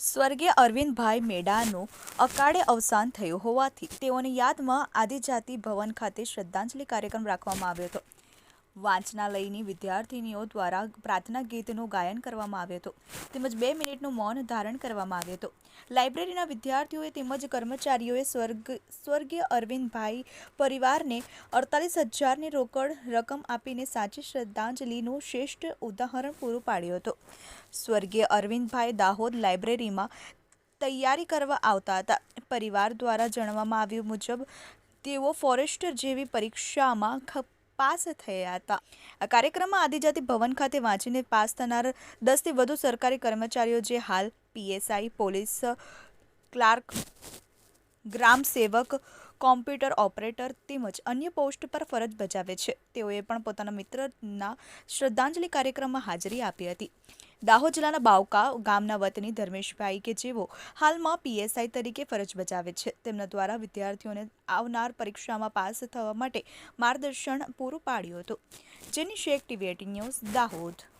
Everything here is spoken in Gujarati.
સ્વર્ગીય અરવિંદભાઈ મેડાનું અકાળે અવસાન થયું હોવાથી તેઓની યાદમાં આદિજાતિ ભવન ખાતે શ્રદ્ધાંજલિ કાર્યક્રમ રાખવામાં આવ્યો હતો. વાંચનાલયની વિદ્યાર્થીનીઓ દ્વારા પ્રાર્થના ગીતનું ગાયન કરવામાં આવ્યું હતું. તેમજ બે મિનિટનું મૌન ધારણ કરવામાં આવ્યું હતું. લાઇબ્રેરીના વિદ્યાર્થીઓએ તેમજ કર્મચારીઓએ સ્વર્ગ, સ્વર્ગીય અરવિંદભાઈ પરિવારને અડતાલીસ હજારની રોકડ રકમ આપીને સાચી શ્રદ્ધાંજલિનું શ્રેષ્ઠ ઉદાહરણ પૂરું પાડ્યું હતું. સ્વર્ગીય અરવિંદભાઈ દાહોદ લાઇબ્રેરીમાં તૈયારી કરવા આવતા હતા. પરિવાર દ્વારા જણાવવામાં આવ્યું મુજબ, તેઓ ફોરેસ્ટર જેવી પરીક્ષામાં પાસ થયા હતા. આ કાર્યક્રમમાં આદિજાતિ ભવન ખાતે વાંચીને પાસ થનાર દસથી વધુ સરકારી કર્મચારીઓ, જે હાલ પીએસઆઈ, પોલીસ ક્લાર્ક, ગ્રામ સેવક, કોમ્પ્યુટર ઓપરેટર તેમજ અન્ય પોસ્ટ પર ફરજ બજાવે છે. તેઓએ પણ પોતાના મિત્રના શ્રદ્ધાંજલિ કાર્યક્રમમાં હાજરી આપી હતી. દાહોદ જિલ્લાના બાવકા ગામના વતની ધર્મેશભાઈ કે જેઓ હાલમાં પીએસઆઈ તરીકે ફરજ બજાવે છે. તેમના દ્વારા વિદ્યાર્થીઓને આવનાર પરીક્ષામાં પાસ થવા માટે માર્ગદર્શન પૂરું પાડ્યું હતું. જેની શેખ ટીવી ન્યૂઝ, દાહોદ.